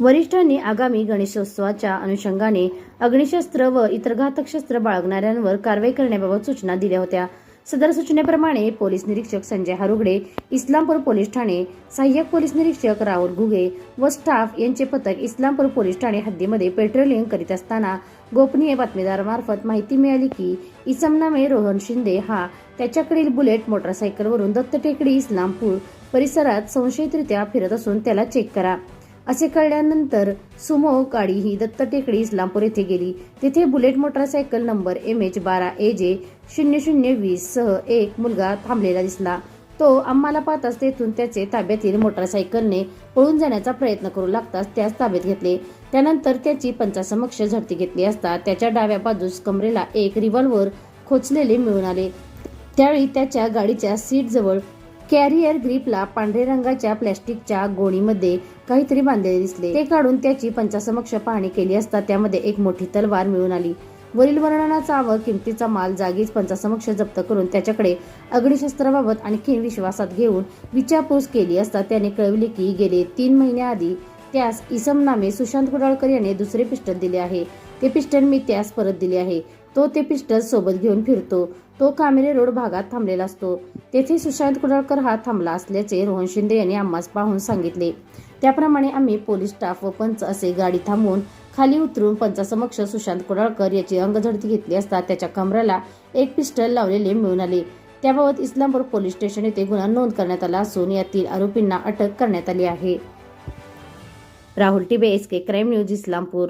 वरिष्ठांनी आगामी गणेशोत्सवाच्या अनुषंगाने अग्निशस्त्र व इतर घातक शस्त्र बाळगणाऱ्यांवर कारवाई करण्याबाबत सूचना दिल्या होत्या. सदर सूचनेप्रमाणे पोलीस निरीक्षक संजय हारुगडे इस्लामपूर पोलीस ठाणे सहाय्यक पोलीस निरीक्षक राहुल घुगे व स्टाफ यांचे पथक इस्लामपूर पोलीस ठाणे हद्दीमध्ये पेट्रोलिंग करीत असताना गोपनीय बातमीदारामार्फत माहिती मिळाली की इसम नामे रोहन शिंदे हा त्याच्याकडील बुलेट मोटरसायकलवरून दत्त टेकडी इस्लामपूर परिसरात संशयितरित्या फिरत असून त्याला चेक करा. असे कळल्यानंतर सुमो गाडी ही दत्त टेकडी इस्लामपूर येथे गेली. तिथे bullet motorcycle number M H बारा ए जे शून्य शून्य वीस सह एक मुलगा थांबलेला दिसला. तो आम्हाला पाहताच तेथून त्याचे ताब्यातील मोटरसायकलने पळून जाण्याचा प्रयत्न करू लागताच त्यास ताब्यात घेतले. त्यानंतर त्याची पंचासमक्ष झडती घेतली असता त्याच्या डाव्या बाजूस कमरेला एक रिव्हॉल्वर खोचलेले मिळून आले. त्यावेळी त्याच्या गाडीच्या सीटजवळ कॅरियर ग्रीपला पांढरे रंगाच्या प्लॅस्टिकच्या गोणीमध्ये काहीतरी बांधलेले दिसले. ते काढून त्याची पंचासमक्ष पाहणी केली असता त्यामध्ये एक मोठी तलवार मिळून आली. वरील वर्णनाचा व किमतीचा माल जागीच पंचासमक्ष जप्त करून त्याच्याकडे अग्निशस्त्राबाबत आणखी विश्वासात घेऊन विचारपूस केली असता त्याने कळविले की गेले तीन महिन्याआधी त्यास इसम नामे सुशांत कुडाळकर याने दुसरे पिस्टल दिले आहे. ते पिस्टल मी त्यास परत दिले आहे. तो ते पिस्टल सोबत घेऊन फिरतो. तो कामेरे रोड भागात थांबलेला असतो. तेथे सुशांत कुडाळकर हा थांबला असल्याचे रोहन शिंदे यांनी आम्हास पाहून सांगितले. त्याप्रमाणे आम्ही पोलीस स्टाफ व पंच असे गाडी थांबवून खाली उतरून पंचासमक्ष सुशांत कुडाळकर याची अंगझडती घेतली असता त्याच्या कमराला एक पिस्टल लावलेले मिळून आले. त्याबाबत इस्लामपूर पोलीस स्टेशन येथे गुन्हा नोंद करण्यात आला असून यातील आरोपींना अटक करण्यात आली आहे. Rahul Tibe S K crime news Islampur.